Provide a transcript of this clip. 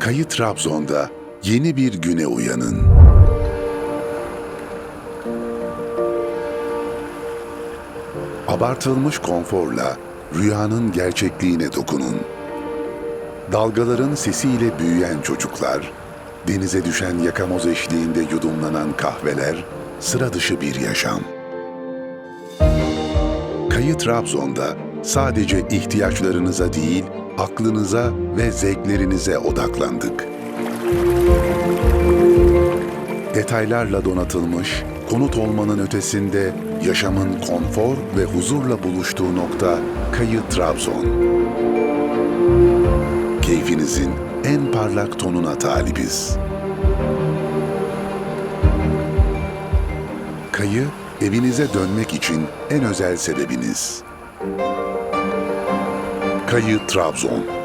Kayı Trabzon'da yeni bir güne uyanın. Abartılmış konforla rüyanın gerçekliğine dokunun. Dalgaların sesiyle büyüyen çocuklar, denize düşen yakamoz eşliğinde yudumlanan kahveler, sıra dışı bir yaşam. Kayı Trabzon'da sadece ihtiyaçlarınıza değil, aklınıza ve zevklerinize odaklandık. Detaylarla donatılmış, konut olmanın ötesinde yaşamın konfor ve huzurla buluştuğu nokta Kayı Trabzon. Keyfinizin en parlak tonuna talibiz. Kayı, evinize dönmek için en özel sebebiniz. Kayı Trabzon